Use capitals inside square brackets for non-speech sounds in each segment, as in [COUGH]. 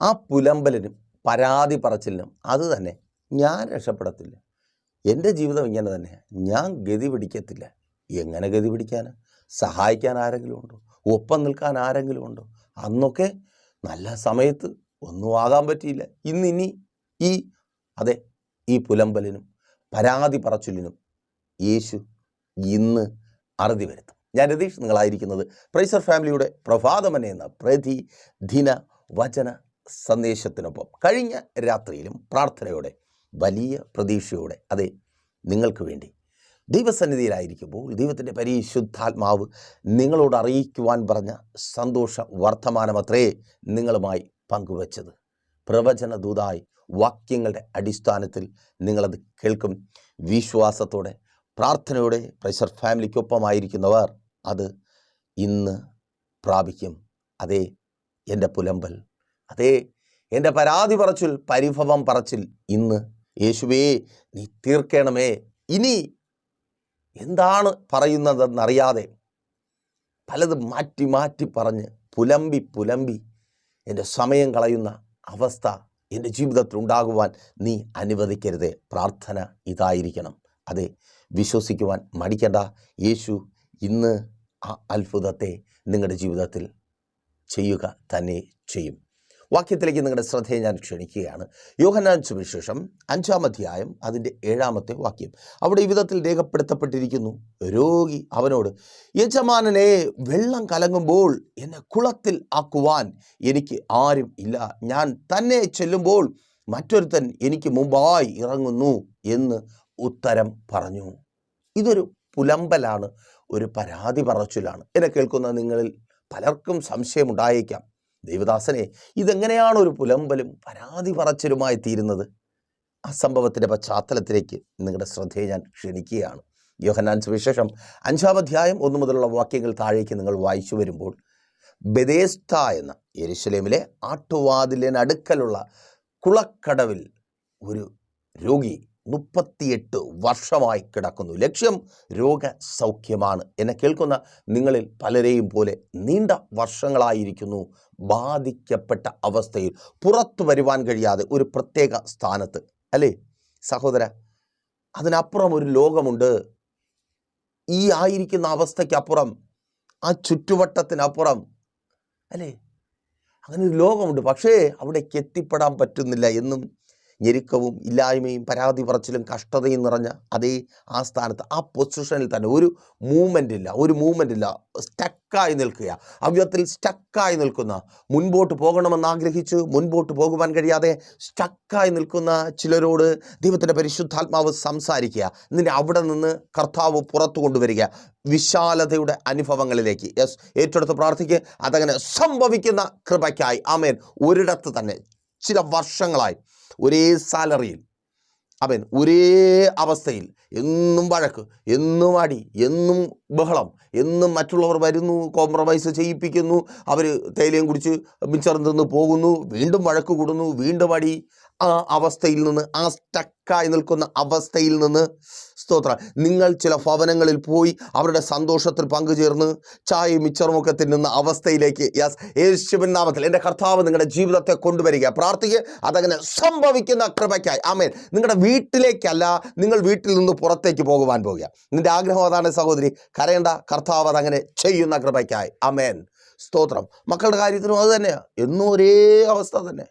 ആ പുലമ്പലിനും പരാതി പറച്ചിലിനും അത് തന്നെ. ഞാൻ രക്ഷപ്പെടത്തില്ല. എന്റെ ജീവിതം ഇങ്ങനെ തന്നെ. ഞാൻ ഗതി പിടിക്കത്തില്ല. എങ്ങനെ ഗതി പിടിക്കാൻ സഹായിക്കാൻ ആരെങ്കിലും ഉണ്ടോ? ഒപ്പം നിൽക്കാൻ ആരെങ്കിലും ഉണ്ടോ? അന്നൊക്കെ നല്ല സമയത്ത് ഒന്നും ആകാൻ പറ്റിയില്ല. ഇന്നിനി ഈ അതെ ഈ പുലമ്പലിനും പരാതി പറച്ചിലിനും യേശു ഇന്ന് അറുതി വരുത്തും. ഞാൻ രതീഷ് നിങ്ങളായിരിക്കുന്നത് പ്രൈസർ ഫാമിലിയുടെ പ്രഭാതമനെ എന്ന പ്രതിദിന വചന സന്ദേശത്തിനൊപ്പം കഴിഞ്ഞ രാത്രിയിലും പ്രാർത്ഥനയോടെ വലിയ പ്രതീക്ഷയോടെ അതെ നിങ്ങൾക്ക് വേണ്ടി ദൈവസന്നിധിയിലായിരിക്കുമ്പോൾ ദൈവത്തിന്റെ പരിശുദ്ധാത്മാവ് നിങ്ങളോട് അറിയിക്കുവാൻ പറഞ്ഞ സന്തോഷ വർത്തമാനമത്രേ നിങ്ങളുമായി പങ്കുവച്ചത്. പ്രവചന ദൂതായി വാക്യങ്ങളുടെ അടിസ്ഥാനത്തിൽ നിങ്ങളത് കേൾക്കും. വിശ്വാസത്തോടെ പ്രാർത്ഥനയോടെ പ്രഷർ ഫാമിലിക്കൊപ്പമായിരിക്കുന്നവർ അത് ഇന്ന് പ്രാപിക്കും. അതേ എന്റെ പുലമ്പൽ അതേ എന്റെ പരാതി പറച്ചിൽ പരിഭവം പറച്ചിൽ ഇന്ന്. യേശുവേ നീ തീർക്കണമേ. ഇനി എന്താണ് പറയുന്നതെന്നറിയാതെ പലതും മാറ്റി മാറ്റി പറഞ്ഞ് പുലമ്പി പുലമ്പി എന്റെ സമയം കളയുന്ന അവസ്ഥ എന്റെ ജീവിതത്തിൽ ഉണ്ടാകുവാൻ നീ അനുവദിക്കരുതേ. പ്രാർത്ഥന ഇതായിരിക്കണം. അതെ വിശ്വസിക്കുവാൻ മടിക്കേണ്ട. യേശു ഇന്ന് ആ അത്ഭുതത്തെ നിങ്ങളുടെ ജീവിതത്തിൽ ചെയ്യുക തന്നെ ചെയ്യും. വാക്യത്തിലേക്ക് നിങ്ങളുടെ ശ്രദ്ധയെ ഞാൻ ക്ഷണിക്കുകയാണ്. യോഹനാൻ സുവിശേഷം അഞ്ചാം അധ്യായം അതിന്റെ ഏഴാമത്തെ വാക്യം. അവിടെ വിധത്തിൽ രേഖപ്പെടുത്തപ്പെട്ടിരിക്കുന്നു. രോഗി അവനോട് യജമാനനെ വെള്ളം കലങ്ങുമ്പോൾ എന്നെ കുളത്തിൽ ആക്കുവാൻ എനിക്ക് ആരും ഇല്ല. ഞാൻ തന്നെ ചെല്ലുമ്പോൾ മറ്റൊരുത്തൻ എനിക്ക് മുമ്പായി ഇറങ്ങുന്നു എന്ന് ഉത്തരം പറഞ്ഞു. ഇതൊരു പുലമ്പലാണ് ഒരു പരാതി പറച്ചിലാണ്. എന്നെ കേൾക്കുന്ന നിങ്ങളിൽ പലർക്കും സംശയമുണ്ടായേക്കാം. ദൈവദാസനെ ഇതെങ്ങനെയാണ് ഒരു പുലമ്പലും പരാതി പറച്ചിലുമായി തീരുന്നത്? ആ സംഭവത്തിന്റെ പശ്ചാത്തലത്തിലേക്ക് നിങ്ങളുടെ ശ്രദ്ധയെ ഞാൻ ക്ഷണിക്കുകയാണ്. യോഹന്നാൻ സുവിശേഷം അഞ്ചാം അധ്യായം ഒന്നു മുതലുള്ള വാക്യങ്ങൾ താഴേക്ക് നിങ്ങൾ വായിച്ചു വരുമ്പോൾ ബദേസ്ത എന്ന യെരുശലേമിലെ ആട്ടുവാതിലിനടുക്കലുള്ള കുളക്കടവിൽ ഒരു രോഗി മുപ്പത്തിയെട്ട് വർഷമായി കിടക്കുന്നു. ലക്ഷ്യം രോഗസൗഖ്യമാണ് എന്നെ കേൾക്കുന്ന നിങ്ങളിൽ പലരെയും പോലെ നീണ്ട വർഷങ്ങളായിരിക്കുന്നു ബാധിക്കപ്പെട്ട അവസ്ഥയിൽ പുറത്തു വരുവാൻ കഴിയാതെ ഒരു പ്രത്യേക സ്ഥാനത്ത്. അല്ലേ? സഹോദര അതിനപ്പുറം ഒരു ലോകമുണ്ട്. ഈ ആയിരിക്കുന്ന അവസ്ഥയ്ക്കപ്പുറം ആ ചുറ്റുവട്ടത്തിനപ്പുറം അല്ലേ? അങ്ങനെ ഒരു ലോകമുണ്ട്. പക്ഷേ അവിടേക്ക് എത്തിപ്പെടാൻ പറ്റുന്നില്ല എന്നും ഞെരുക്കവും ഇല്ലായ്മയും പരാതി പറച്ചിലും കഷ്ടതയും നിറഞ്ഞ അതേ ആ സ്ഥാനത്ത് ആ പൊസിഷനിൽ തന്നെ ഒരു മൂവ്മെന്റ് ഇല്ല ഒരു മൂവ്മെന്റ് ഇല്ല. സ്റ്റക്കായി നിൽക്കുക. അവ്യത്തിൽ സ്റ്റക്കായി നിൽക്കുന്ന മുൻപോട്ട് പോകണമെന്നാഗ്രഹിച്ച് മുൻപോട്ട് പോകുവാൻ കഴിയാതെ സ്റ്റക്കായി നിൽക്കുന്ന ചിലരോട് ദൈവത്തിന്റെ പരിശുദ്ധാത്മാവ് സംസാരിക്കുക. എന്നിട്ട് അവിടെ നിന്ന് കർത്താവ് പുറത്തു കൊണ്ടുവരിക. വിശാലതയുടെ അനുഭവങ്ങളിലേക്ക്. യെസ് ഏറ്റെടുത്ത് പ്രാർത്ഥിക്കുക അതങ്ങനെ സംഭവിക്കുന്ന കൃപയ്ക്കായി. ആമേൻ ഒരിടത്ത് തന്നെ ചില വർഷങ്ങളായി ഒരേ സാലറിയിൽ അവൻ ഒരേ അവസ്ഥയിൽ എന്നും വഴക്ക് എന്നും അടി എന്നും ബഹളം എന്നും മറ്റുള്ളവർ വരുന്നു കോംപ്രമൈസ് ചെയ്യിപ്പിക്കുന്നു അവർ തേയിലയും കുടിച്ച് മിച്ചറും തിന്ന് പോകുന്നു വീണ്ടും വഴക്ക് കൂടുന്നു വീണ്ടും അടി. ആ അവസ്ഥയിൽ നിന്ന് ആ സ്റ്റക്കായി നിൽക്കുന്ന അവസ്ഥയിൽ നിന്ന് സ്തോത്രം. നിങ്ങൾ ചില ഭവനങ്ങളിൽ പോയി അവരുടെ സന്തോഷത്തിൽ പങ്കുചേർന്ന് ചായയും മിച്ചറുമൊക്കെ തിന്നുന്ന അവസ്ഥയിലേക്ക് യെസ് യേശുവിൻ നാമത്തിൽ എന്റെ കർത്താവ് നിങ്ങളുടെ ജീവിതത്തെ കൊണ്ടുവരിക. പ്രാർത്ഥിക്കുക. അതങ്ങനെ സംഭവിക്കുന്ന കൃപയ്ക്കായി. ആമേൻ. നിങ്ങളുടെ വീട്ടിലേക്കല്ല നിങ്ങൾ വീട്ടിൽ നിന്ന് പുറത്തേക്ക് പോകുവാൻ പോകുക. നിന്റെ ആഗ്രഹം അതാണ് സഹോദരി. കരയേണ്ട. കർത്താവ് അതങ്ങനെ ചെയ്യുന്ന കൃപയ്ക്കായി. ആമേൻ. സ്തോത്രം. മക്കളുടെ കാര്യത്തിനും അത് തന്നെയാണ് എന്നും ഒരേ അവസ്ഥ തന്നെ.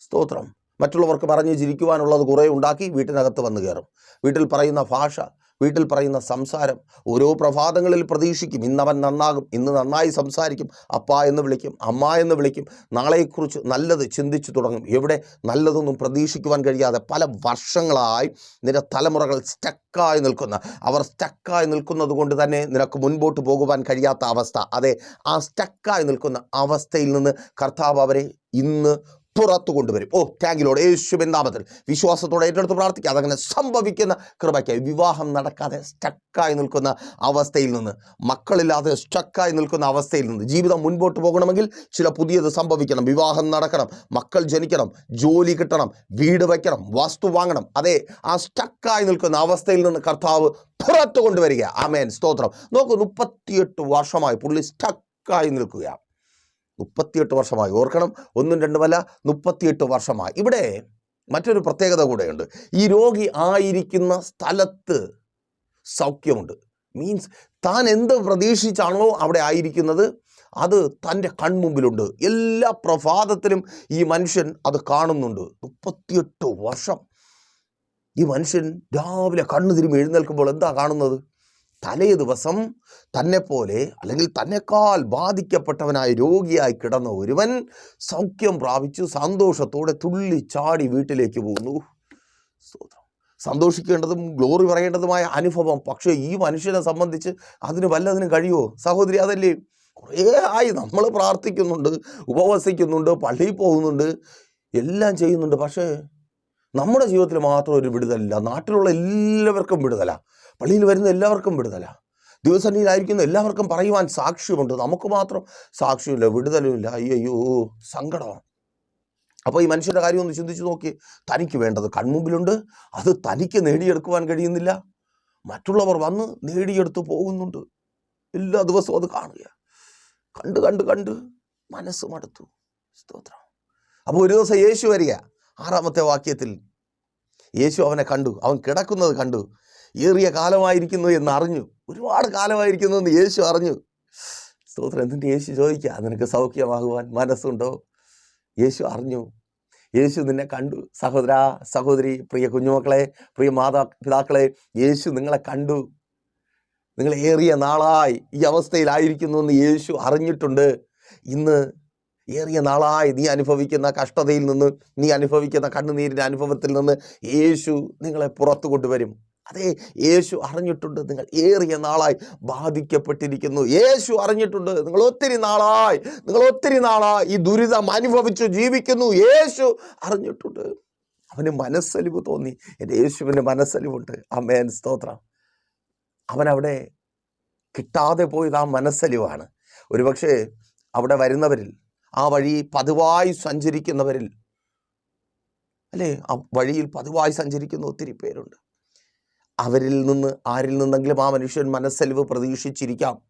സ്തോത്രം. മറ്റുള്ളവർക്ക് പറഞ്ഞ് ചിരിക്കുവാനുള്ളത് കുറേ ഉണ്ടാക്കി വീട്ടിനകത്ത് വന്നു കയറും. വീട്ടിൽ പറയുന്ന ഭാഷ വീട്ടിൽ പറയുന്ന സംസാരം ഓരോ പ്രഭാതങ്ങളിൽ പ്രതീക്ഷിക്കും. ഇന്നവൻ നന്നാകും ഇന്ന് നന്നായി സംസാരിക്കും. അപ്പ എന്ന് വിളിക്കും അമ്മ എന്ന് വിളിക്കും. നാളെക്കുറിച്ച് നല്ലത് ചിന്തിച്ചു തുടങ്ങും. എവിടെ നല്ലതൊന്നും പ്രതീക്ഷിക്കുവാൻ കഴിയാതെ പല വർഷങ്ങളായി നിന്റെ തലമുറകൾ സ്റ്റക്കായി നിൽക്കുന്ന. അവർ സ്റ്റക്കായി നിൽക്കുന്നത് കൊണ്ട് തന്നെ നിനക്ക് മുൻപോട്ട് പോകുവാൻ കഴിയാത്ത അവസ്ഥ. അതെ ആ സ്റ്റക്കായി നിൽക്കുന്ന അവസ്ഥയിൽ നിന്ന് കർത്താവ് അവരെ ഇന്ന് പുറത്തു കൊണ്ടുവരും. ഓ താങ്കിലോട് യേശുവിൻ നാമത്തിൽ വിശ്വാസത്തോടെ ഏറ്റെടുത്ത് പ്രാർത്ഥിക്കുക. അതങ്ങനെ സംഭവിക്കുന്ന കൃപയ്ക്കായി വിവാഹം നടക്കാതെ സ്റ്റക്കായി നിൽക്കുന്ന അവസ്ഥയിൽ നിന്ന് മക്കളില്ലാതെ സ്റ്റക്കായി നിൽക്കുന്ന അവസ്ഥയിൽ നിന്ന് ജീവിതം മുൻപോട്ട് പോകണമെങ്കിൽ ചില പുതിയത് സംഭവിക്കണം. വിവാഹം നടക്കണം മക്കൾ ജനിക്കണം ജോലി കിട്ടണം വീട് വയ്ക്കണം വസ്തു വാങ്ങണം. അതെ ആ സ്റ്റക്കായി നിൽക്കുന്ന അവസ്ഥയിൽ നിന്ന് കർത്താവ് പുറത്തു കൊണ്ടുവരിക. ആമേൻ. സ്തോത്രം. നോക്കൂ മുപ്പത്തിയെട്ട് വർഷമായി പുള്ളി സ്റ്റക്കായി നിൽക്കുക മുപ്പത്തിയെട്ട് വർഷമായി. ഓർക്കണം ഒന്നും രണ്ടുമല്ല മുപ്പത്തിയെട്ട് വർഷമായി. ഇവിടെ മറ്റൊരു പ്രത്യേകത കൂടെയുണ്ട്. ഈ രോഗി ആയിരിക്കുന്ന സ്ഥലത്ത് സൗഖ്യമുണ്ട്. മീൻസ് താൻ എന്ത് പ്രതീക്ഷിച്ചാണോ അവിടെ ആയിരിക്കുന്നത് അത് തന്റെ കൺമുമ്പിലുണ്ട്. എല്ലാ പ്രഭാതത്തിലും ഈ മനുഷ്യൻ അത് കാണുന്നുണ്ട്. മുപ്പത്തിയെട്ട് വർഷം. ഈ മനുഷ്യൻ രാവിലെ കണ്ണു തിരുമ്പി എഴുന്നേൽക്കുമ്പോൾ എന്താ കാണുന്നത്? തലേ ദിവസം തന്നെപ്പോലെ അല്ലെങ്കിൽ തന്നെക്കാൾ ബാധിക്കപ്പെട്ടവനായ രോഗിയായി കിടന്ന ഒരുവൻ സൗഖ്യം പ്രാപിച്ചു സന്തോഷത്തോടെ തുള്ളി ചാടി വീട്ടിലേക്ക് പോകുന്നു സന്തോഷിക്കേണ്ടതും ഗ്ലോറി പറയേണ്ടതുമായ അനുഭവം. പക്ഷേ ഈ മനുഷ്യനെ സംബന്ധിച്ച് അതിന് വല്ലതിനും കഴിയുമോ? സഹോദരി അതല്ലേ? കുറേ ആയി നമ്മൾ പ്രാർത്ഥിക്കുന്നുണ്ട് ഉപവസിക്കുന്നുണ്ട് പള്ളിയിൽ പോകുന്നുണ്ട് എല്ലാം ചെയ്യുന്നുണ്ട്. പക്ഷേ നമ്മുടെ ജീവിതത്തിൽ മാത്രം ഒരു വിടുതലില്ല. നാട്ടിലുള്ള എല്ലാവർക്കും വിടുതല. പള്ളിയിൽ വരുന്ന എല്ലാവർക്കും വിടുതല. ദിവസനിയിലായിരിക്കുന്ന എല്ലാവർക്കും പറയുവാൻ സാക്ഷ്യമുണ്ട്. നമുക്ക് മാത്രം സാക്ഷ്യമില്ല വിടുതലുമില്ല. അയ്യോ സങ്കടമാണ്. അപ്പോൾ ഈ മനുഷ്യന്റെ കാര്യം ഒന്ന് ചിന്തിച്ച് നോക്കി. തനിക്ക് വേണ്ടത് കൺമുമ്പിലുണ്ട്. അത് തനിക്ക് നേടിയെടുക്കുവാൻ കഴിയുന്നില്ല. മറ്റുള്ളവർ വന്ന് നേടിയെടുത്ത് പോകുന്നുണ്ട്. എല്ലാ ദിവസവും അത് കാണുക. കണ്ട് കണ്ട് കണ്ട് മനസ്സ് മടുത്തു. സ്തോത്രം. അപ്പോൾ ഒരു ദിവസം യേശു വരിക. ആറാമത്തെ വാക്യത്തിൽ യേശു അവനെ കണ്ടു. അവൻ കിടക്കുന്നത് കണ്ടു. ഏറിയ കാലമായിരിക്കുന്നു എന്ന് അറിഞ്ഞു ഒരുപാട് കാലമായിരിക്കുന്നു എന്ന് യേശു അറിഞ്ഞു. സ്തോത്രം. എന്തിന്റെ യേശു ചോദിക്കുക? നിനക്ക് സൗഖ്യമാകുവാൻ മനസ്സുണ്ടോ? യേശു അറിഞ്ഞു. യേശു നിന്നെ കണ്ടു. സഹോദര സഹോദരി പ്രിയ കുഞ്ഞുമക്കളെ പ്രിയ മാതാ പിതാക്കളെ യേശു നിങ്ങളെ കണ്ടു. നിങ്ങൾ ഏറിയ നാളായി ഈ അവസ്ഥയിലായിരിക്കുന്നു എന്ന് യേശു അറിഞ്ഞിട്ടുണ്ട്. ഇന്ന് ഏറിയ നാളായി നീ അനുഭവിക്കുന്ന കഷ്ടതയിൽ നിന്ന് നീ അനുഭവിക്കുന്ന കണ്ണുനീരിന്റെ അനുഭവത്തിൽ നിന്ന് യേശു നിങ്ങളെ പുറത്തു കൊണ്ടുവരും. അതെ യേശു അറിഞ്ഞിട്ടുണ്ട്. നിങ്ങൾ ഏറിയ നാളായി ബാധിക്കപ്പെട്ടിരിക്കുന്നു. യേശു അറിഞ്ഞിട്ടുണ്ട്. നിങ്ങൾ ഒത്തിരി നാളായി നിങ്ങൾ ഒത്തിരി നാളായി ഈ ദുരിതം അനുഭവിച്ചു ജീവിക്കുന്നു. യേശു അറിഞ്ഞിട്ടുണ്ട്. അവന് മനസ്സലിവ് തോന്നി. എന്റെ യേശുവിന് മനസ്സലിവുണ്ട്. അമ്മേൻ സ്തോത്രം. അവനവിടെ കിട്ടാതെ പോയത് ആ മനസ്സലിവാണ്. ഒരുപക്ഷെ അവിടെ വരുന്നവരിൽ ആ വഴി പതിവായി സഞ്ചരിക്കുന്നവരിൽ അല്ലേ? ആ വഴിയിൽ പതിവായി സഞ്ചരിക്കുന്ന ഒത്തിരി പേരുണ്ട്. അവരിൽ നിന്ന് ആരിൽ നിന്നെങ്കിലും ആ മനുഷ്യൻ മനസ്സലിവ് പ്രതീക്ഷിച്ചിരിക്കാം.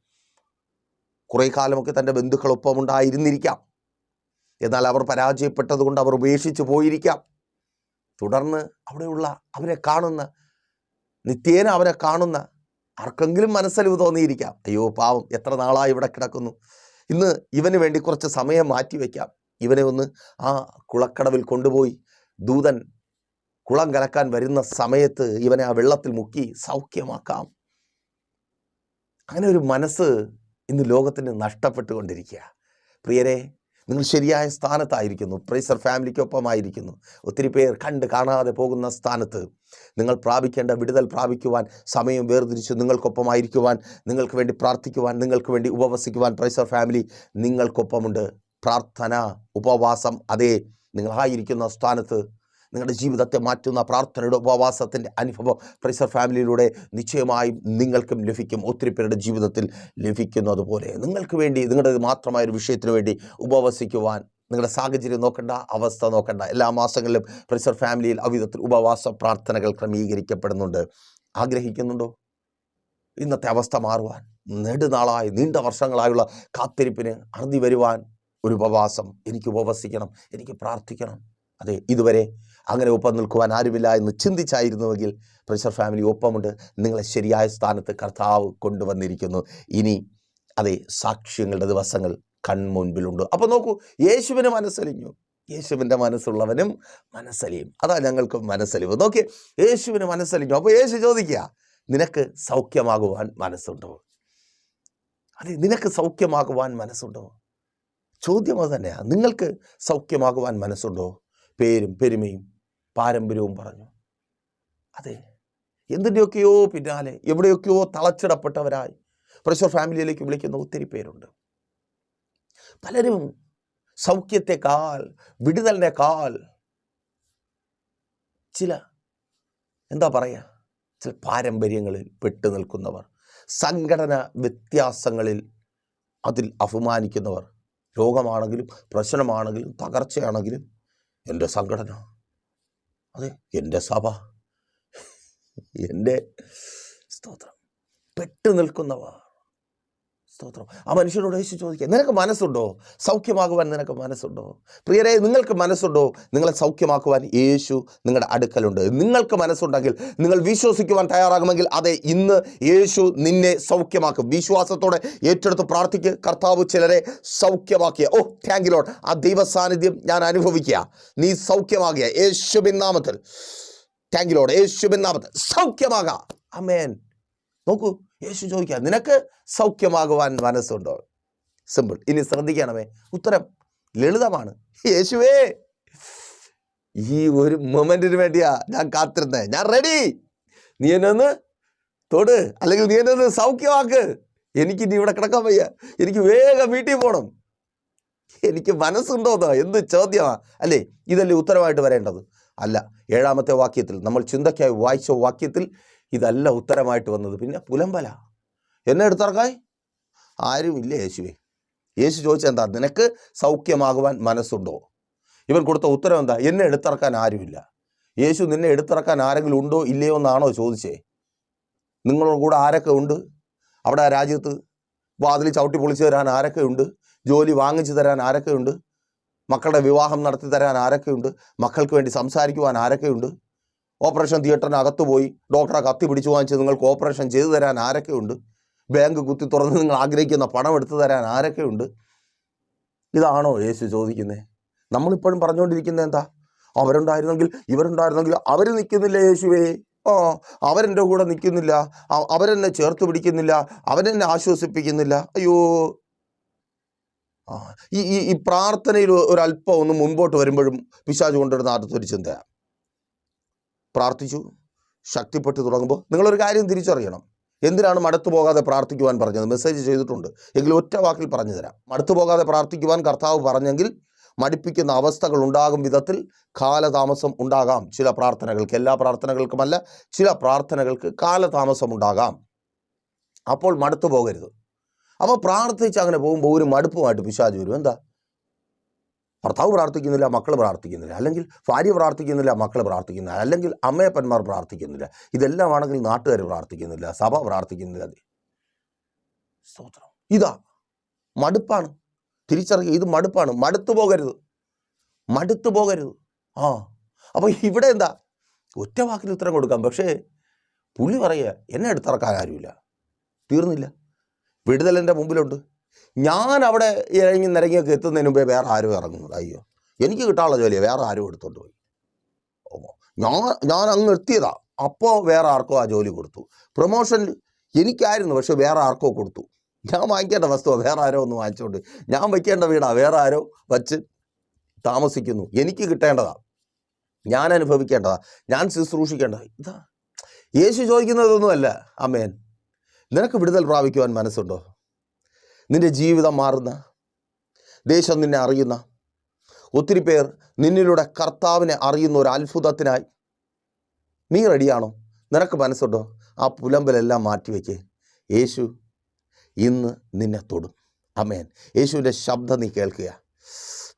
കുറേ കാലമൊക്കെ തന്റെ ബന്ധുക്കളൊപ്പം ഉണ്ടായിരുന്നിരിക്കാം. എന്നാൽ അവർ പരാജയപ്പെട്ടതുകൊണ്ട് അവർ ഉപേക്ഷിച്ച് പോയിരിക്കാം. തുടർന്ന് അവിടെയുള്ള അവരെ കാണുന്ന നിത്യേന അവരെ കാണുന്ന ആർക്കെങ്കിലും മനസ്സലിവ് തോന്നിയിരിക്കാം. അയ്യോ പാവം എത്ര നാളായി ഇവിടെ കിടക്കുന്നു. ഇന്ന് ഇവന് വേണ്ടി കുറച്ച് സമയം മാറ്റിവെക്കാം. ഇവനെ ഒന്ന് ആ കുളക്കടവിൽ കൊണ്ടുപോയി ദൂതൻ കുളം കലക്കാൻ വരുന്ന സമയത്ത് ഇവനെ ആ വെള്ളത്തിൽ മുക്കി സൗഖ്യമാക്കാം. അങ്ങനെ ഒരു മനസ്സ് ഇന്ന് ലോകത്തിന് നഷ്ടപ്പെട്ടുകൊണ്ടിരിക്കുക പ്രിയരെ നിങ്ങൾ ശരിയായ സ്ഥാനത്തായിരിക്കുന്നു. പ്രൈസർ ഫാമിലിക്കൊപ്പമായിരിക്കുന്നു. ഒത്തിരി പേർ കണ്ട് കാണാതെ പോകുന്ന സ്ഥാനത്ത് നിങ്ങൾ പ്രാപിക്കേണ്ട വിടുതൽ പ്രാപിക്കുവാൻ സമയം വേർതിരിച്ച് നിങ്ങൾക്കൊപ്പമായിരിക്കുവാൻ നിങ്ങൾക്ക് വേണ്ടി പ്രാർത്ഥിക്കുവാൻ നിങ്ങൾക്ക് വേണ്ടി ഉപവസിക്കുവാൻ പ്രൈസർ ഫാമിലി നിങ്ങൾക്കൊപ്പമുണ്ട്. പ്രാർത്ഥന ഉപവാസം അതേ നിങ്ങളായിരിക്കുന്ന സ്ഥാനത്ത് നിങ്ങളുടെ ജീവിതത്തെ മാറ്റുന്ന പ്രാർത്ഥനയുടെ ഉപവാസത്തിന്റെ അനുഭവം പ്രൈസർ ഫാമിലിയിലൂടെ നിശ്ചയമായും നിങ്ങൾക്കും ലഭിക്കും. ഒത്തിരി പേരുടെ ജീവിതത്തിൽ ലഭിക്കുന്നത് പോലെ നിങ്ങൾക്ക് വേണ്ടി നിങ്ങളുടെ മാത്രമായ ഒരു വിഷയത്തിന് വേണ്ടി ഉപവസിക്കുവാൻ നിങ്ങളുടെ സാഹചര്യം നോക്കണ്ട അവസ്ഥ നോക്കണ്ട. എല്ലാ മാസങ്ങളിലും പ്രൈസർ ഫാമിലിയിൽ അവിധത്തിൽ ഉപവാസ പ്രാർത്ഥനകൾ ക്രമീകരിക്കപ്പെടുന്നുണ്ട്. ആഗ്രഹിക്കുന്നുണ്ടോ? ഇന്നത്തെ അവസ്ഥ മാറുവാൻ നെടുനാളായി നീണ്ട വർഷങ്ങളായുള്ള കാത്തിരിപ്പിന് അറുതി വരുവാൻ ഒരു ഉപവാസം എനിക്ക് ഉപവസിക്കണം എനിക്ക് പ്രാർത്ഥിക്കണം. അതെ ഇതുവരെ അങ്ങനെ ഒപ്പം നിൽക്കുവാൻ ആരുമില്ല എന്ന് ചിന്തിച്ചായിരുന്നുവെങ്കിൽ പ്രഷർ ഫാമിലി ഒപ്പമുണ്ട്. നിങ്ങളെ ശരിയായ സ്ഥാനത്ത് കർത്താവ് കൊണ്ടുവന്നിരിക്കുന്നു. ഇനി അതെ സാക്ഷ്യങ്ങളുടെ ദിവസങ്ങൾ കൺമുൻപിലുണ്ട്. അപ്പോൾ നോക്കൂ യേശുവിന് മനസ്സലിഞ്ഞു. യേശുവിന്റെ മനസ്സുള്ളവനും മനസ്സലിയും. അതാ ഞങ്ങൾക്ക് മനസ്സലിവ്. നോക്കി യേശുവിന് മനസ്സലിഞ്ഞു. അപ്പോൾ യേശു ചോദിക്കുക നിനക്ക് സൗഖ്യമാകുവാൻ മനസ്സുണ്ടോ? അതെ നിനക്ക് സൗഖ്യമാകുവാൻ മനസ്സുണ്ടോ? ചോദ്യം അത് തന്നെയാണ് നിങ്ങൾക്ക് സൗഖ്യമാകുവാൻ മനസ്സുണ്ടോ? പേരും പെരുമയും പാരമ്പര്യവും പറഞ്ഞു. അതെ എന്തിന്റെയൊക്കെയോ പിന്നാലെ എവിടെയൊക്കെയോ തളച്ചിടപ്പെട്ടവരായി പ്രഷർ ഫാമിലിയിലേക്ക് വിളിക്കുന്ന ഒത്തിരി പേരുണ്ട്. പലരും സൗഖ്യത്തെക്കാൾ വിടുതലിനേക്കാൾ ചില എന്താ പറയുക ചില പാരമ്പര്യങ്ങളിൽ പെട്ടു നിൽക്കുന്നവർ സംഘടന വ്യത്യാസങ്ങളിൽ അതിൽ അപമാനിക്കുന്നവർ രോഗമാണെങ്കിലും പ്രശ്നമാണെങ്കിലും തകർച്ചയാണെങ്കിലും എന്റെ സംഘടന അതെ എന്റെ സഭ. എന്റെ സ്തോത്രം. പെട്ടു നിൽക്കുന്നവർ. സ്തോത്രം. ആ മനുഷ്യനോട് യേശു ചോദിക്കുക നിനക്ക് മനസ്സുണ്ടോ? സൗഖ്യമാകുവാൻ നിനക്ക് മനസ്സുണ്ടോ? പ്രിയരെ നിങ്ങൾക്ക് മനസ്സുണ്ടോ? നിങ്ങളെ സൗഖ്യമാക്കുവാൻ യേശു നിങ്ങളുടെ അടുക്കലുണ്ട്. നിങ്ങൾക്ക് മനസ്സുണ്ടെങ്കിൽ നിങ്ങൾ വിശ്വസിക്കുവാൻ തയ്യാറാകുമെങ്കിൽ അതെ ഇന്ന് യേശു നിന്നെ സൗഖ്യമാക്കും. വിശ്വാസത്തോടെ ഏറ്റെടുത്ത് പ്രാർത്ഥിക്കുക കർത്താവ് ചിലരെ സൗഖ്യമാക്കിയ ഓ താങ്ക് ലോഡ് ആ ദൈവ സാന്നിധ്യം ഞാൻ അനുഭവിക്കുക. നീ സൗഖ്യമാകിയ യേശുബിൻ നാമത്തിൽ. താങ്ക് ലോഡ് യേശുബിൻ നാമത്തിൽ. സൗഖ്യമാകാം. അമേൻ നോക്കൂ യേശു ചോദിക്കുക നിനക്ക് സൗഖ്യമാകുവാൻ മനസ്സുണ്ടോ? സിമ്പിൾ ഇനി ശ്രദ്ധിക്കണമേ ഉത്തരം ലളിതമാണ്. യേശുവേ ഈ ഒരു മൊമെന്റിന് വേണ്ടിയാ ഞാൻ കാത്തിരുന്നേ. ഞാൻ റെഡി നീ എന്നൊന്ന് തൊട്. അല്ലെങ്കിൽ നീ എന്നൊന്ന് സൗഖ്യമാക്ക്. എനിക്ക് ഇനി ഇവിടെ കിടക്കാൻ വയ്യ. എനിക്ക് വേഗം വീട്ടിൽ പോകണം എനിക്ക് മനസ്സുണ്ടോന്നോ? എന്ത് ചോദ്യമാ? അല്ലേ? ഇതല്ലേ ഉത്തരമായിട്ട് വരേണ്ടത്. അല്ല ഏഴാമത്തെ വാക്യത്തിൽ നമ്മൾ ചിന്തയ്ക്കായി വായിച്ച വാക്യത്തിൽ ഇതല്ല ഉത്തരമായിട്ട് വന്നത്. പിന്നെ പുലമ്പല. എന്നെ എടുത്തിറക്കായി ആരുമില്ല യേശുവേ. യേശു ചോദിച്ചാൽ എന്താ നിനക്ക് സൗഖ്യമാകുവാൻ മനസ്സുണ്ടോ? ഇവൻ കൊടുത്ത ഉത്തരം എന്താ? എന്നെ എടുത്തിറക്കാൻ ആരുമില്ല. യേശു നിന്നെ എടുത്തിറക്കാൻ ആരെങ്കിലും ഉണ്ടോ? ഇല്ലയോ എന്നാണോ ചോദിച്ചേ. നിങ്ങളുടെ കൂടെ ആരൊക്കെ ഉണ്ട്? അവിടെ ആ രാജ്യത്ത് വാതിൽ ചവിട്ടി പൊളിച്ചു തരാൻ ആരൊക്കെ ഉണ്ട്? ജോലി വാങ്ങിച്ചു തരാൻ ആരൊക്കെ ഉണ്ട്? മക്കളുടെ വിവാഹം നടത്തി തരാൻ ആരൊക്കെ ഉണ്ട്? മക്കൾക്ക് വേണ്ടി സംസാരിക്കുവാൻ ആരൊക്കെ ഉണ്ട്? ഓപ്പറേഷൻ തിയേറ്ററിനകത്ത് പോയി ഡോക്ടറെ കത്തി പിടിച്ചു വാങ്ങിച്ച് നിങ്ങൾക്ക് ഓപ്പറേഷൻ ചെയ്തു തരാൻ ആരൊക്കെയുണ്ട്? ബാങ്ക് കുത്തി തുറന്ന് നിങ്ങൾ ആഗ്രഹിക്കുന്ന പണം എടുത്തു തരാൻ ആരൊക്കെയുണ്ട്? ഇതാണോ യേശു ചോദിക്കുന്നത് നമ്മളിപ്പോഴും പറഞ്ഞുകൊണ്ടിരിക്കുന്നത് എന്താ? അവരുണ്ടായിരുന്നെങ്കിൽ ഇവരുണ്ടായിരുന്നെങ്കിൽ അവർ നിൽക്കുന്നില്ല യേശുവേ? ഓ അവരെന്റെ കൂടെ നിൽക്കുന്നില്ല. അവരെന്നെ ചേർത്ത് പിടിക്കുന്നില്ല. അവരെന്നെ ആശ്വസിപ്പിക്കുന്നില്ല. അയ്യോ. ഈ ഈ പ്രാർത്ഥനയിൽ ഒരല്പം ഒന്ന് മുമ്പോട്ട് വരുമ്പോഴും പിശാജ് കൊണ്ടുവരുന്ന അടുത്തൊരു ചിന്തയാണ് പ്രാർത്ഥിച്ചു ശക്തിപ്പെട്ടു തുടങ്ങുമ്പോൾ നിങ്ങളൊരു കാര്യം തിരിച്ചറിയണം. എന്തിനാണ് മടുത്തു പോകാതെ പ്രാർത്ഥിക്കുവാൻ പറഞ്ഞത്? മെസ്സേജ് ചെയ്തിട്ടുണ്ട്. എങ്കിലും ഒറ്റ വാക്കിൽ പറഞ്ഞു തരാം. മടുത്തു പോകാതെ പ്രാർത്ഥിക്കുവാൻ കർത്താവ് പറഞ്ഞെങ്കിൽ മടിപ്പിക്കുന്ന അവസ്ഥകൾ ഉണ്ടാകും വിധത്തിൽ കാലതാമസം ഉണ്ടാകാം. ചില പ്രാർത്ഥനകൾക്ക് എല്ലാ പ്രാർത്ഥനകൾക്കുമല്ല ചില പ്രാർത്ഥനകൾക്ക് കാലതാമസം ഉണ്ടാകാം. അപ്പോൾ മടുത്തു പോകരുത്. അപ്പോൾ പ്രാർത്ഥിച്ച് അങ്ങനെ പോകുമ്പോൾ ഒരു മടുപ്പുമായിട്ട് പിശാജ് വരും. എന്താ? ഭർത്താവ് പ്രാർത്ഥിക്കുന്നില്ല മക്കൾ പ്രാർത്ഥിക്കുന്നില്ല. അല്ലെങ്കിൽ ഭാര്യ പ്രാർത്ഥിക്കുന്നില്ല മക്കൾ പ്രാർത്ഥിക്കുന്നില്ല. അല്ലെങ്കിൽ അമ്മയപ്പന്മാർ പ്രാർത്ഥിക്കുന്നില്ല. ഇതെല്ലാം ആണെങ്കിൽ നാട്ടുകാർ പ്രാർത്ഥിക്കുന്നില്ല സഭ പ്രാർത്ഥിക്കുന്നില്ല. സ്തോത്രം. ഇതാ. മടുപ്പാണ്. തിരിച്ചറിയുക. ഇത് മടുപ്പാണ്. മടുത്തു പോകരുത്. മടുത്തു പോകരുത്. ആ. അപ്പോൾ ഇവിടെ എന്താ? ഒറ്റ വാക്കിൽ ഉത്തരം കൊടുക്കാം. പക്ഷേ പുള്ളി പറയുക എന്നെ എടുത്തിറക്കാൻ ആരുമില്ല. തീർന്നില്ല. വിടുതൽ എന്റെ മുമ്പിലുണ്ട്. ഞാൻ അവിടെ ഇറങ്ങി നിരങ്ങിയൊക്കെ എത്തുന്നതിന് മുമ്പേ വേറെ ആരും ഇറങ്ങുന്നത്. അയ്യോ എനിക്ക് കിട്ടാനുള്ള ജോലിയാണ് വേറെ ആരും എടുത്തോണ്ട് പോയി. ഞാൻ ഞാൻ അങ്ങ് എത്തിയതാ അപ്പോൾ വേറെ ആർക്കോ ആ ജോലി കൊടുത്തു. പ്രൊമോഷൻ എനിക്കായിരുന്നു പക്ഷെ വേറെ ആർക്കോ കൊടുത്തു. ഞാൻ വാങ്ങിക്കേണ്ട വസ്തു വേറെ ആരോ ഒന്ന് വാങ്ങിച്ചോണ്ട്. ഞാൻ വയ്ക്കേണ്ട വീടാ. വേറെ ആരോ വച്ച് താമസിക്കുന്നു. എനിക്ക് കിട്ടേണ്ടതാ. ഞാൻ അനുഭവിക്കേണ്ടതാ. ഞാൻ ശുശ്രൂഷിക്കേണ്ടതാ. ഇതാ. യേശു ചോദിക്കുന്നതൊന്നുമല്ല. അമ്മേൻ നിനക്ക് വിടുതൽ പ്രാപിക്കുവാൻ മനസ്സുണ്ടോ? നിന്റെ ജീവിതം മാറുന്ന ദേശം നിന്നെ അറിയുന്ന. ഒത്തിരി പേർ നിന്നിലൂടെ കർത്താവിനെ അറിയുന്ന ഒരു അത്ഭുതത്തിനായി. നീ റെഡിയാണോ? നിനക്ക് മനസ്സുണ്ടോ? ആ പുലമ്പലെല്ലാം മാറ്റിവെക്ക്. യേശു ഇന്ന് നിന്നെ തൊടും. അമേൻ യേശുവിന്റെ ശബ്ദം നീ കേൾക്കുക.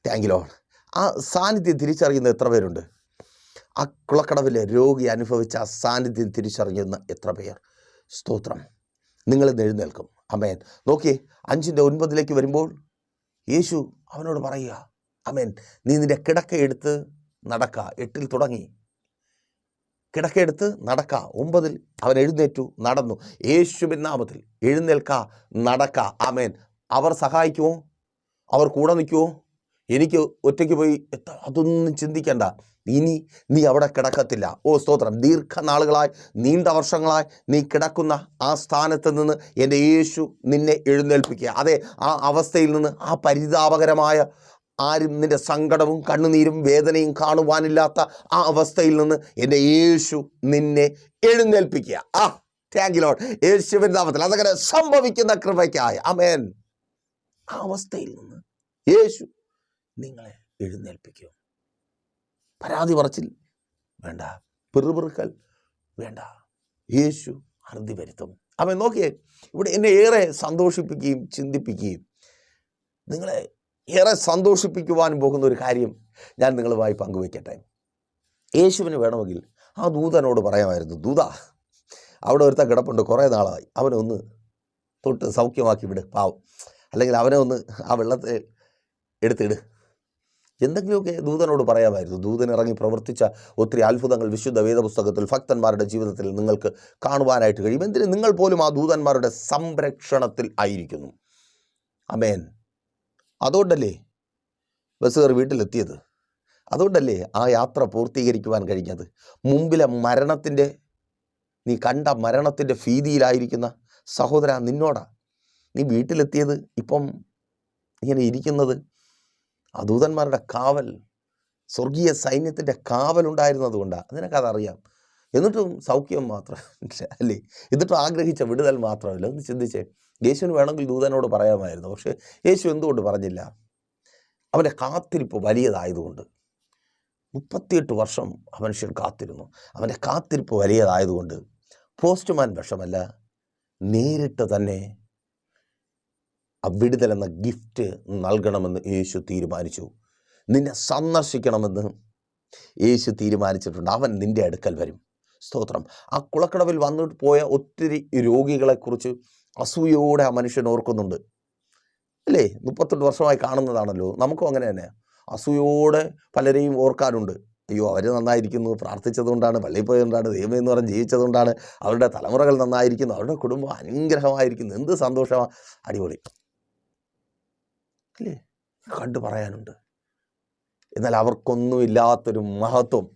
താങ്ക് യു ലോഡ് ആ സാന്നിധ്യം തിരിച്ചറിയുന്ന എത്ര പേരുണ്ട്? ആ കുളക്കടവിലെ രോഗി അനുഭവിച്ച ആ സാന്നിധ്യം തിരിച്ചറിയുന്ന എത്ര പേർ? സ്തോത്രം. നിങ്ങൾ എഴുന്നേൽക്കും. അമേൻ നോക്കിയേ അഞ്ചിന്റെ ഒൻപതിലേക്ക് വരുമ്പോൾ യേശു അവനോട് പറയുക അമേൻ നീ നിന്റെ കിടക്കയെടുത്ത് നടക്ക. എട്ടിൽ തുടങ്ങി. കിടക്കയെടുത്ത് നടക്ക. ഒമ്പതിൽ അവൻ എഴുന്നേറ്റു നടന്നു. യേശുവിൻ നാമത്തിൽ എഴുന്നേൽക്ക നടക്ക. ആമേൻ. അവർ സഹായിക്കുമോ അവർ കൂടെ നിൽക്കുമോ എനിക്ക് ഒറ്റയ്ക്ക് പോയി അതൊന്നും ചിന്തിക്കണ്ട. ഇനി നീ അവിടെ കിടക്കത്തില്ല. ഓ സ്തോത്രം. ദീർഘനാളുകളായി നീണ്ട വർഷങ്ങളായി നീ കിടക്കുന്ന ആ സ്ഥാനത്ത് നിന്ന് എന്റെ യേശു നിന്നെ എഴുന്നേൽപ്പിക്കുക. അതെ ആ അവസ്ഥയിൽ നിന്ന് ആ പരിതാപകരമായ ആരും നിന്റെ സങ്കടവും കണ്ണുനീരും വേദനയും കാണുവാനില്ലാത്ത ആ അവസ്ഥയിൽ നിന്ന് എന്റെ യേശു നിന്നെ എഴുന്നേൽപ്പിക്കുക. ആ താങ്ക് യു ലോഡ് യേശുവിൻ നാമത്തിൽ അതങ്ങനെ സംഭവിക്കുന്ന കൃപയ്ക്കായ. അമേൻ ആ അവസ്ഥയിൽ നിന്ന് യേശു നിങ്ങളെ എഴുന്നേൽപ്പിക്കും. പരാതി പറച്ചിൽ. വേണ്ട. പിറുപിറുക്കൽ. വേണ്ട. യേശു അറുതി വരുത്തും. അവൻ നോക്കിയേ ഇവിടെ എന്നെ ഏറെ സന്തോഷിപ്പിക്കുകയും ചിന്തിപ്പിക്കുകയും. നിങ്ങളെ ഏറെ സന്തോഷിപ്പിക്കുവാൻ പോകുന്ന ഒരു കാര്യം ഞാൻ നിങ്ങളുമായി പങ്കുവയ്ക്കട്ടെ. യേശുവിന് വേണമെങ്കിൽ ആ ദൂതനോട് പറയാമായിരുന്നു ദൂത അവിടെ ഒരുത്ത കിടപ്പുണ്ട് കുറേ നാളായി. അവനെ ഒന്ന് തൊട്ട് സൗഖ്യമാക്കി വിട് പാവം. അല്ലെങ്കിൽ അവനെ ഒന്ന് ആ വെള്ളത്തെ എടുത്തിട്. എന്തെങ്കിലുമൊക്കെ ദൂതനോട് പറയാമായിരുന്നു. ദൂതൻ ഇറങ്ങി പ്രവർത്തിച്ച ഒത്തിരി അത്ഭുതങ്ങൾ വിശുദ്ധ വേദപുസ്തകത്തിൽ ഭക്തന്മാരുടെ ജീവിതത്തിൽ നിങ്ങൾക്ക് കാണുവാനായിട്ട് കഴിയും. എന്തിന്? നിങ്ങൾ പോലും ആ ദൂതന്മാരുടെ സംരക്ഷണത്തിൽ ആയിരിക്കുന്നു. അമേൻ അതുകൊണ്ടല്ലേ ബസ് കയറി വീട്ടിലെത്തിയത്? അതുകൊണ്ടല്ലേ ആ യാത്ര പൂർത്തീകരിക്കുവാൻ കഴിഞ്ഞത്? മുമ്പിലെ മരണത്തിന്റെ നീ കണ്ട മരണത്തിന്റെ ഭീതിയിലായിരിക്കുന്ന സഹോദര നിന്നോടാ. നീ വീട്ടിലെത്തിയത് ഇപ്പം ഇങ്ങനെ ഇരിക്കുന്നത് ആ ദൂതന്മാരുടെ കാവൽ സ്വർഗീയ സൈന്യത്തിന്റെ കാവലുണ്ടായിരുന്നത് കൊണ്ടാണ് അതിനൊക്കെ എന്നിട്ടും സൗഖ്യം മാത്രം [LAUGHS] അല്ലേ? എന്നിട്ടും ആഗ്രഹിച്ച വിടുതൽ മാത്രമല്ല. ഒന്ന് ചിന്തിച്ചേ. യേശുവിന് വേണമെങ്കിൽ ദൂതനോട് പറയാമായിരുന്നു. പക്ഷേ യേശു എന്തുകൊണ്ട് പറഞ്ഞില്ല? അവന്റെ കാത്തിരിപ്പ് വലിയതായതുകൊണ്ട്. മുപ്പത്തിയെട്ട് വർഷം മനുഷ്യൻ കാത്തിരുന്നു. അവന്റെ കാത്തിരിപ്പ് വലിയതായതുകൊണ്ട് പോസ്റ്റ്മാൻ വിഷമല്ല. നേരിട്ട് തന്നെ ആ വിടുതൽ എന്ന ഗിഫ്റ്റ് നൽകണമെന്ന് യേശു തീരുമാനിച്ചു. നിന്നെ സന്ദർശിക്കണമെന്ന് യേശു തീരുമാനിച്ചിട്ടുണ്ട്. അവൻ നിന്റെ അടുക്കൽ വരും. സ്തോത്രം. ആ കുളക്കടവിൽ വന്നിട്ട് പോയ ഒത്തിരി രോഗികളെക്കുറിച്ച് അസൂയയോടെ ആ മനുഷ്യൻ ഓർക്കുന്നുണ്ട്. അല്ലേ? മുപ്പത്തെട്ട് വർഷമായി കാണുന്നതാണല്ലോ. നമുക്കും അങ്ങനെ തന്നെ. അസൂയോടെ പലരെയും ഓർക്കാറുണ്ട്. അയ്യോ അവർ നന്നായിരിക്കുന്നു. പ്രാർത്ഥിച്ചതുകൊണ്ടാണ് പള്ളിയിൽ പോയതുകൊണ്ടാണ് ദൈവം എന്ന് പറഞ്ഞ് ജീവിച്ചതുകൊണ്ടാണ് അവരുടെ തലമുറകൾ നന്നായിരിക്കുന്നു അവരുടെ കുടുംബം അനുഗ്രഹമായിരിക്കുന്നു. എന്ത് സന്തോഷമാണ് അടിപൊളി. അല്ലേ കണ്ടു പറയാനുണ്ട്. എന്നാൽ അവർക്കൊന്നുമില്ലാത്തൊരു മഹത്വം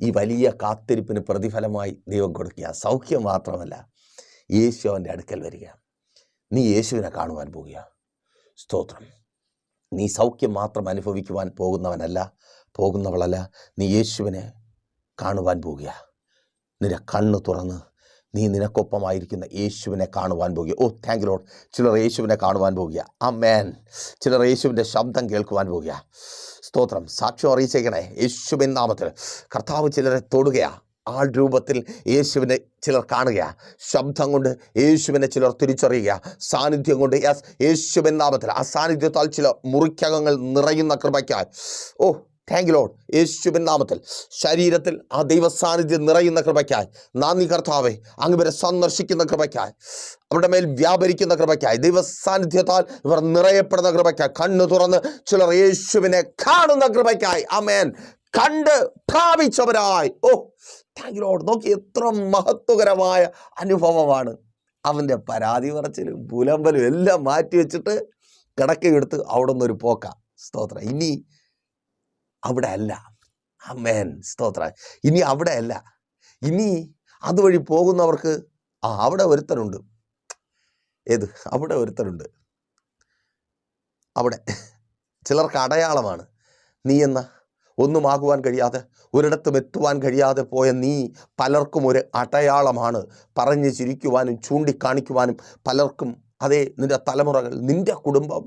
ഈ വലിയ കാത്തിരിപ്പിന് പ്രതിഫലമായി ദൈവം കൊടുക്കുക. സൗഖ്യം മാത്രമല്ല യേശു അവന്റെ അടുക്കൽ വരിക. നീ യേശുവിനെ കാണുവാൻ പോവുക സ്തോത്രം. നീ സൗഖ്യം മാത്രം അനുഭവിക്കുവാൻ പോകുന്നവനല്ല പോകുന്നവളല്ല. നീ യേശുവിനെ കാണുവാൻ പോവുക നിന്റെ കണ്ണ് തുറന്ന് നീ നിനക്കൊപ്പമായിരിക്കുന്ന യേശുവിനെ കാണുവാൻ പോകുക. ഓ താങ്ക് ലോഡ് ചിലർ യേശുവിനെ കാണുവാൻ പോകുക. ആ മേൻ ചിലർ യേശുവിന്റെ ശബ്ദം കേൾക്കുവാൻ പോകുക. സ്തോത്രം. സാക്ഷ്യം അറിയിച്ചേക്കണേ. യേശുവിൻ നാമത്തിൽ. കർത്താവ് ചിലരെ തൊടുകയാ. ആൾ രൂപത്തിൽ യേശുവിനെ ചിലർ കാണുക ശബ്ദം കൊണ്ട് യേശുവിനെ ചിലർ തിരിച്ചറിയുക സാന്നിധ്യം കൊണ്ട് യെസ് യേശുവിൻ നാമത്തിൽ. ആ സാന്നിധ്യത്താൽ ചില മുറിക്കകങ്ങൾ നിറയുന്ന കൃപയ്ക്കായി. ഓ താങ്ക് ലോഡ് യേശുവിൻ നാമത്തിൽ. ശരീരത്തിൽ ആ ദൈവസാന്നിധ്യം നിറയുന്ന കൃപയ്ക്കായി. നാന്ദി കർത്താവെ. അങ്ങ് ഇവരെ സന്ദർശിക്കുന്ന കൃപയ്ക്കായി. അവരുടെ മേൽ വ്യാപരിക്കുന്ന കൃപയ്ക്കായി. ദൈവസാന്നിധ്യത്താൽ ഇവർ നിറയപ്പെടുന്ന കൃപയ്ക്കായി. കണ്ണു തുറന്ന് ചിലർ യേശുവിനെ കാണുന്ന കൃപയ്ക്കായി. അമേൻ കണ്ട് പ്രാപിച്ചവരായി. ഓ താങ്ക് ലോഡ് നോക്കി എത്ര മഹത്വകരമായ അനുഭവമാണ്. അവന്റെ പരാതി പറച്ചിലും പുലമ്പലും എല്ലാം മാറ്റി വെച്ചിട്ട് കിടക്കയെടുത്ത് അവിടെ നിന്നൊരു പോക്ക. സ്തോത്രം. ഇനി അവിടെ അല്ല അമേൻ സ്തോത്ര. ഇനി അവിടെ അല്ല ഇനി അതുവഴി പോകുന്നവർക്ക് ആ അവിടെ ഒരുത്തരുണ്ട് ഏത്? അവിടെ ഒരുത്തരുണ്ട് അവിടെ. ചിലർക്ക് അടയാളമാണ്. നീ എന്ന ഒന്നുമാകുവാൻ കഴിയാതെ ഒരിടത്തും എത്തുവാൻ കഴിയാതെ പോയ നീ പലർക്കും ഒരു അടയാളമാണ്. പറഞ്ഞ് ചിരിക്കുവാനും ചൂണ്ടിക്കാണിക്കുവാനും പലർക്കും അതേ നിന്റെ തലമുറകൾ നിന്റെ കുടുംബം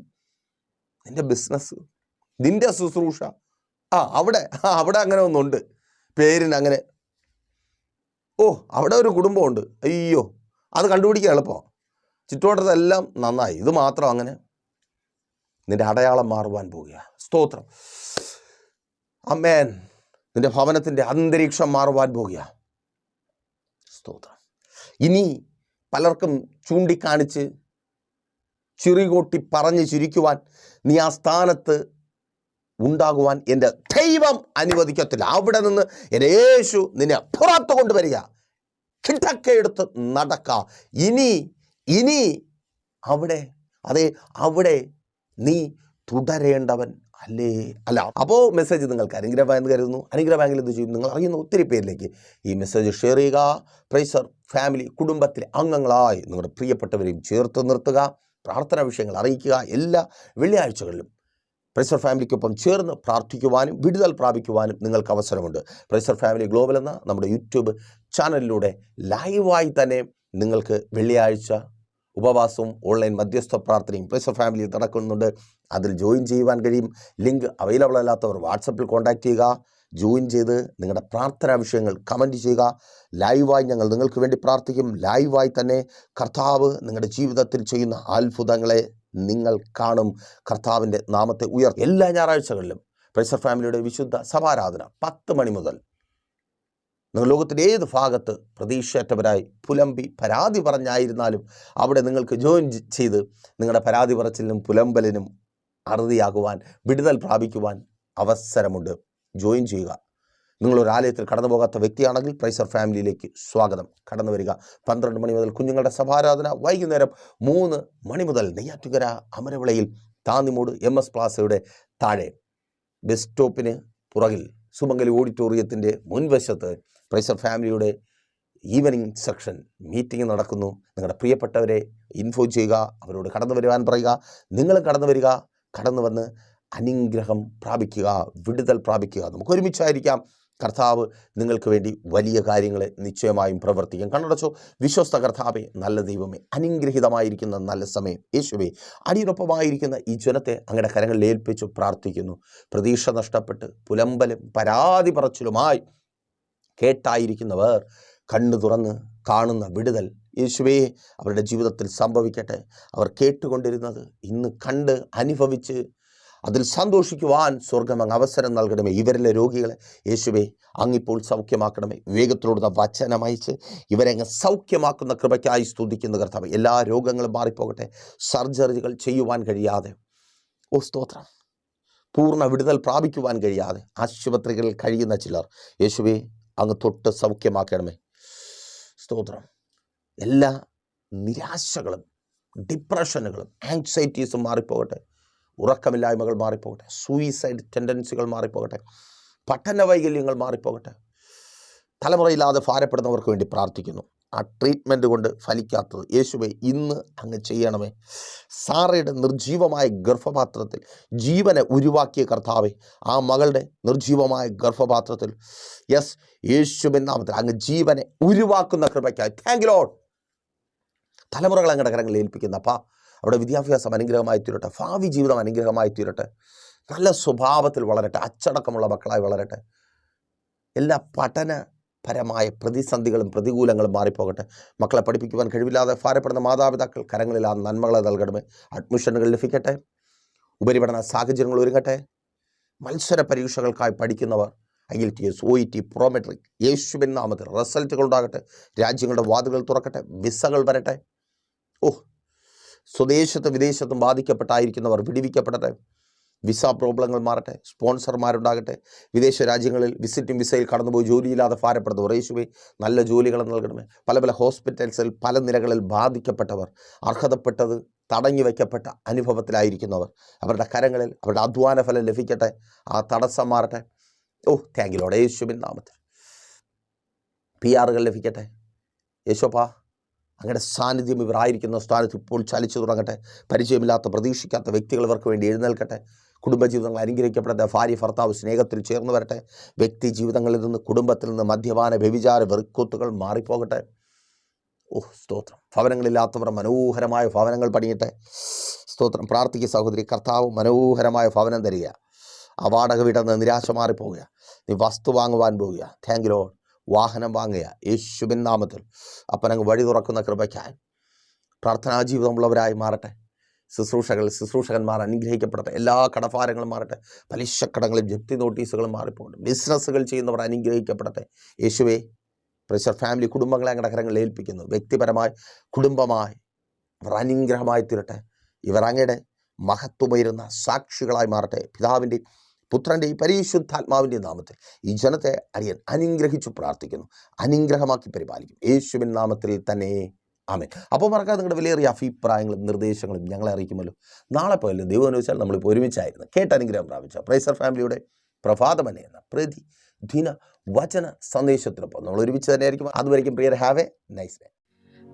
നിന്റെ ബിസിനസ് നിന്റെ ശുശ്രൂഷ ആ അവിടെ അവിടെ അങ്ങനെ ഒന്നുണ്ട്. പേരിന് അങ്ങനെ. ഓ അവിടെ ഒരു കുടുംബമുണ്ട്. അയ്യോ അത് കണ്ടുപിടിക്കാൻ എളുപ്പം ചുറ്റുവട്ടത്തെല്ലാം നന്നായി. ഇത് മാത്രം അങ്ങനെ. നിന്റെ അടയാളം മാറുവാൻ പോവുക സ്തോത്രം. അമ്മേൻ നിന്റെ ഭവനത്തിന്റെ അന്തരീക്ഷം മാറുവാൻ പോവുക സ്തോത്രം. ഇനി പലർക്കും ചൂണ്ടിക്കാണിച്ച് ചിറികൂട്ടി പറഞ്ഞ് ചിരിക്കുവാൻ നീ ആ സ്ഥാനത്ത് ഉണ്ടാകുവാൻ എന്റെ ദൈവം അനുവദിക്കത്തില്ല. അവിടെ നിന്ന് എന്റെ യേശു നിന്നെ പുറത്ത് കൊണ്ടുവരിക. കിടക്കയെടുത്ത് നടക്ക. ഇനി ഇനി അവിടെ അതെ അവിടെ നീ തുടരേണ്ടവൻ അല്ലേ? അല്ല അപ്പോൾ മെസ്സേജ് നിങ്ങൾക്ക്. അനുഗ്രഹമായെന്ന് കരുതുന്നു. അനുഗ്രഹ ബാങ്കിൽ എന്ത് ചെയ്യും നിങ്ങൾ അറിയുന്ന ഒത്തിരി പേരിലേക്ക്. ഈ മെസ്സേജ് ഷെയർ ചെയ്യുക. പ്രൈസർ ഫാമിലി കുടുംബത്തിലെ അംഗങ്ങളായി നിങ്ങളുടെ പ്രിയപ്പെട്ടവരെയും ചേർത്ത് നിർത്തുക. പ്രാർത്ഥനാ വിഷയങ്ങൾ അറിയിക്കുക. എല്ലാ വെള്ളിയാഴ്ചകളിലും പ്രൈസർ ഫാമിലിക്കൊപ്പം ചേർന്ന് പ്രാർത്ഥിക്കുവാനും വിടുതൽ പ്രാപിക്കുവാനും നിങ്ങൾക്ക് അവസരമുണ്ട്. പ്രൈസർ ഫാമിലി ഗ്ലോബൽ എന്ന നമ്മുടെ യൂട്യൂബ് ചാനലിലൂടെ ലൈവായി തന്നെ നിങ്ങൾക്ക് വെള്ളിയാഴ്ച ഉപവാസവും ഓൺലൈൻ മധ്യസ്ഥ പ്രാർത്ഥനയും പ്രൈസർ ഫാമിലി നടക്കുന്നുണ്ട്. അതിൽ ജോയിൻ ചെയ്യുവാൻ കഴിയും. ലിങ്ക് അവൈലബിൾ അല്ലാത്തവർ വാട്സപ്പിൽ കോൺടാക്റ്റ് ചെയ്യുക. ജോയിൻ ചെയ്ത് നിങ്ങളുടെ പ്രാർത്ഥനാ വിഷയങ്ങൾ കമന്റ് ചെയ്യുക. ലൈവായി ഞങ്ങൾ നിങ്ങൾക്ക് വേണ്ടി പ്രാർത്ഥിക്കും. ലൈവായി തന്നെ കർത്താവ് നിങ്ങളുടെ ജീവിതത്തിൽ ചെയ്യുന്ന അത്ഭുതങ്ങളെ നിങ്ങൾ കാണും കർത്താവിന്റെ നാമത്തെ ഉയർ എല്ലാ ഞായറാഴ്ചകളിലും പ്രൈസർ ഫാമിലിയുടെ വിശുദ്ധ സഭാരാധന പത്ത് മണി മുതൽ. നിങ്ങൾ ലോകത്തിന്റെ ഏത് ഭാഗത്ത് പ്രതീക്ഷയറ്റവരായി പുലമ്പി പരാതി പറഞ്ഞായിരുന്നാലും അവിടെ നിങ്ങൾക്ക് ജോയിൻ ചെയ്ത് നിങ്ങളുടെ പരാതി പറച്ചിലിനും പുലമ്പലിനും അറുതിയാകുവാൻ വിടുതൽ പ്രാപിക്കുവാൻ അവസരമുണ്ട്. ജോയിൻ ചെയ്യുക. നിങ്ങളൊരു ആലയത്തിൽ കടന്നു പോകാത്ത വ്യക്തിയാണെങ്കിൽ പ്രൈസർ ഫാമിലിയിലേക്ക് സ്വാഗതം. കടന്നു വരിക. പന്ത്രണ്ട് മണി മുതൽ കുഞ്ഞുങ്ങളുടെ സഭാരാധന. വൈകുന്നേരം മൂന്ന് മണി മുതൽ നെയ്യാറ്റുകര അമരവിളയിൽ താന്നിമൂട് എം എസ് പ്ലാസയുടെ താഴെ. ബസ് സ്റ്റോപ്പിന് പുറകിൽ സുമംഗലി ഓഡിറ്റോറിയത്തിന്റെ മുൻവശത്ത് പ്രൈസർ ഫാമിലിയുടെ ഈവനിങ് സെക്ഷൻ മീറ്റിംഗ് നടക്കുന്നു. നിങ്ങളുടെ പ്രിയപ്പെട്ടവരെ ഇൻഫോ ചെയ്യുക അവരോട് കടന്നു വരുവാൻ പറയുക. നിങ്ങൾ കടന്നു വരിക. കടന്നു വന്ന് അനുഗ്രഹം പ്രാപിക്കുക വിടുതൽ പ്രാപിക്കുക. നമുക്ക് ഒരുമിച്ചായിരിക്കാം. കർത്താവ് നിങ്ങൾക്ക് വേണ്ടി വലിയ കാര്യങ്ങളെ നിശ്ചയമായും പ്രവർത്തിക്കും. കണ്ണടച്ചോ വിശ്വസ്ത കർത്താവെ നല്ല ദൈവമേ അനുഗ്രഹിതമായിരിക്കുന്ന നല്ല സമയം. യേശുവേ അടിയുറപ്പമായിരിക്കുന്ന ഈ ജനത്തെ അങ്ങയുടെ കരങ്ങളിൽ ഏൽപ്പിച്ചു പ്രാർത്ഥിക്കുന്നു. പ്രതീക്ഷ നഷ്ടപ്പെട്ട് പുലമ്പലും പരാതി പറച്ചിലുമായി കേട്ടായിരിക്കുന്നവർ കണ്ണു തുറന്ന് കാണുന്ന വിടുതൽ. യേശുവേ അവരുടെ ജീവിതത്തിൽ സംഭവിക്കട്ടെ. അവർ കേട്ടുകൊണ്ടിരുന്നത് ഇന്ന് കണ്ട് അനുഭവിച്ച് അതിൽ സന്തോഷിക്കുവാൻ സ്വർഗം അങ്ങ് അവസരം നൽകണമേ. ഇവരിലെ രോഗികളെ യേശുവേ അങ്ങിപ്പോൾ സൗഖ്യമാക്കണമേ. വിവേകത്തിലൂടെ വചനം അയച്ച് ഇവരെ അങ്ങ് സൗഖ്യമാക്കുന്ന കൃപയ്ക്കായി സ്തുതിക്കുന്ന കർത്താവ്. എല്ലാ രോഗങ്ങളും മാറിപ്പോകട്ടെ. സർജറികൾ ചെയ്യുവാൻ കഴിയാതെ. ഓ സ്തോത്രം. പൂർണ വിടുതൽ പ്രാപിക്കുവാൻ കഴിയാതെ ആശുപത്രികളിൽ കഴിയുന്ന ചിലർ യേശുവേ അങ്ങ് തൊട്ട് സൗഖ്യമാക്കണമേ. സ്തോത്രം. എല്ലാ നിരാശകളും ഡിപ്രഷനുകളും ആങ്സൈറ്റീസും മാറിപ്പോകട്ടെ. ഉറക്കമില്ലായ്മകൾ മാറിപ്പോകട്ടെ. സൂയിസൈഡ് ടെൻഡൻസികൾ മാറിപ്പോകട്ടെ. പഠന വൈകല്യങ്ങൾ മാറിപ്പോകട്ടെ. തലമുറയില്ലാതെ ഭാരപ്പെടുന്നവർക്ക് വേണ്ടി പ്രാർത്ഥിക്കുന്നു. ആ ട്രീറ്റ്മെന്റ് കൊണ്ട് ഫലിക്കാത്തത് യേശുവെ ഇന്ന് അങ്ങ് ചെയ്യണമേ. സാറയുടെ നിർജീവമായ ഗർഭപാത്രത്തിൽ ജീവനെ ഉരുവാക്കിയ കർത്താവെ ആ മകളുടെ നിർജീവമായ ഗർഭപാത്രത്തിൽ. യെസ് യേശുവിൻ നാമത്തിൽ അങ്ങ് ജീവനെ ഉരുവാക്കുന്ന കൃപയ്ക്കായി. താങ്ക് ലോഡ് തലമുറകൾ അങ്ങയുടെ കരങ്ങളിൽ ഏൽപ്പിക്കുന്ന. അപ്പാ അവിടെ വിദ്യാഭ്യാസം അനുഗ്രഹമായി തീരട്ടെ. ഭാവി ജീവിതം അനുഗ്രഹമായി തീരട്ടെ. നല്ല സ്വഭാവത്തിൽ വളരട്ടെ. അച്ചടക്കമുള്ള മക്കളായി വളരട്ടെ. എല്ലാ പഠന പരമായ പ്രതിസന്ധികളും പ്രതികൂലങ്ങളും മാറിപ്പോകട്ടെ. മക്കളെ പഠിപ്പിക്കുവാൻ കഴിവില്ലാതെ ഭാരപ്പെടുന്ന മാതാപിതാക്കൾ കരങ്ങളിൽ ആ നന്മകളെ നൽകണമേ. അഡ്മിഷനുകൾ ലഭിക്കട്ടെ. ഉപരിപഠന സാഹചര്യങ്ങൾ ഒരുങ്ങട്ടെ. മത്സര പരീക്ഷകൾക്കായി പഠിക്കുന്നവർ I L T S O E T Prometric യേശുവിൻ നാമത്തിൽ റിസൾട്ടുകൾ ഉണ്ടാകട്ടെ. രാജ്യങ്ങളുടെ വാതിലുകൾ തുറക്കട്ടെ. വിസകൾ വരട്ടെ. ഓ സ്വദേശത്തും വിദേശത്തും ബാധിക്കപ്പെട്ടായിരിക്കുന്നവർ വിടിവിക്കപ്പെടട്ടെ. വിസ പ്രോബ്ലങ്ങൾ മാറട്ടെ. സ്പോൺസർമാരുണ്ടാകട്ടെ. വിദേശ രാജ്യങ്ങളിൽ വിസിറ്റിംഗ് വിസയിൽ കടന്നുപോയി ജോലിയില്ലാതെ ഭാരപ്പെടുന്നവർ. യേശുവെ നല്ല ജോലികൾ നൽകണമേ. പല പല ഹോസ്പിറ്റൽസിൽ പല നിലകളിൽ ബാധിക്കപ്പെട്ടവർ അർഹതപ്പെട്ടത് തടഞ്ഞു വയ്ക്കപ്പെട്ട അനുഭവത്തിലായിരിക്കുന്നവർ. അവരുടെ കരങ്ങളിൽ അവരുടെ അധ്വാന ഫലം ലഭിക്കട്ടെ. ആ തടസ്സം മാറട്ടെ. ഓ താങ്കിലോടെ യേശുവിൻ നാമത്തിൽ. പി ആറുകൾ ലഭിക്കട്ടെ. യേശോപ്പാ അങ്ങയുടെ സാന്നിധ്യം ഇവരായിരിക്കുന്ന സ്ഥാനത്ത് ഇപ്പോൾ ചലിച്ചു തുടങ്ങട്ടെ. പരിചയമില്ലാത്ത പ്രതീക്ഷിക്കാത്ത വ്യക്തികൾ ഇവർക്ക് വേണ്ടി എഴുന്നേൽക്കട്ടെ. കുടുംബജീവിതങ്ങൾ അനുഗ്രഹിക്കപ്പെടട്ടെ. ഭാര്യ ഭർത്താവ് സ്നേഹത്തിൽ ചേർന്ന് വരട്ടെ. വ്യക്തി ജീവിതങ്ങളിൽ നിന്ന് കുടുംബത്തിൽ നിന്ന് മദ്യപാന വ്യഭിചാര വെറുക്കൂത്തുകൾ മാറിപ്പോകട്ടെ. ഓഹ് സ്തോത്രം. ഭവനങ്ങളില്ലാത്തവർ മനോഹരമായ ഭവനങ്ങൾ പണിയട്ടെ. സ്തോത്രം. പ്രാർത്ഥിക്കുക സഹോദരി കർത്താവ് മനോഹരമായ ഭവനം തരിക. ആ വാടക നിന്ന് നിരാശ മാറിപ്പോവുക നീ വസ്തു വാങ്ങുവാൻ പോവുക താങ്ക് ലോഡ് വാഹനം വാങ്ങുക. യേശുവിൻ നാമത്തിൽ. അപ്പനങ്ങ് വഴി തുറക്കുന്ന കൃപയ്ക്കായി. പ്രാർത്ഥനാ ജീവിതമുള്ളവരായി മാറട്ടെ. ശുശ്രൂഷകൾ ശുശ്രൂഷകന്മാർ അനുഗ്രഹിക്കപ്പെടട്ടെ. എല്ലാ കടഭാരങ്ങളും മാറട്ടെ. പലിശക്കടങ്ങളും ജപ്തി നോട്ടീസുകളും മാറിപ്പോകട്ടെ. ബിസിനസ്സുകൾ ചെയ്യുന്നവർ അനുഗ്രഹിക്കപ്പെടട്ടെ. യേശുവേ പ്രഷർ ഫാമിലി കുടുംബങ്ങളെ അങ്ങയുടെ കരങ്ങളിൽ ഏൽപ്പിക്കുന്നു. വ്യക്തിപരമായി കുടുംബമായി അവർ അനുഗ്രഹമായി തീരട്ടെ. ഇവർ അങ്ങയുടെ മഹത്വമുയരുന്ന സാക്ഷികളായി മാറട്ടെ. പിതാവിന്റെ പുത്രന്റെ ഈ പരിശുദ്ധാത്മാവിന്റെ നാമത്തിൽ ഈ ജനത്തെ അടിയൻ അനുഗ്രഹിച്ചു പ്രാർത്ഥിക്കുന്നു. അനുഗ്രഹമാക്കി പരിപാലിക്കും. യേശുവിൻ നാമത്തിൽ തന്നെ. ആമേ അപ്പോൾ മറക്കാതെ നിങ്ങളുടെ വിലയേറിയ അഭിപ്രായങ്ങളും നിർദ്ദേശങ്ങളും ഞങ്ങളെ അറിയിക്കുമല്ലോ. നാളെ പോയല്ലോ ദൈവം എന്ന് വെച്ചാൽ നമ്മളിപ്പോൾ ഒരുമിച്ചായിരുന്നു. കേട്ട് അനുഗ്രഹം പ്രാപിച്ച പ്രൈസർ ഫാമിലിയുടെ പ്രഭാതമനെ എന്ന പ്രതി ദിന വചന സന്ദേശത്തിനൊപ്പം നമ്മൾ ഒരുമിച്ച് തന്നെ ആയിരിക്കും. അതുവരെയും prior have a nice day.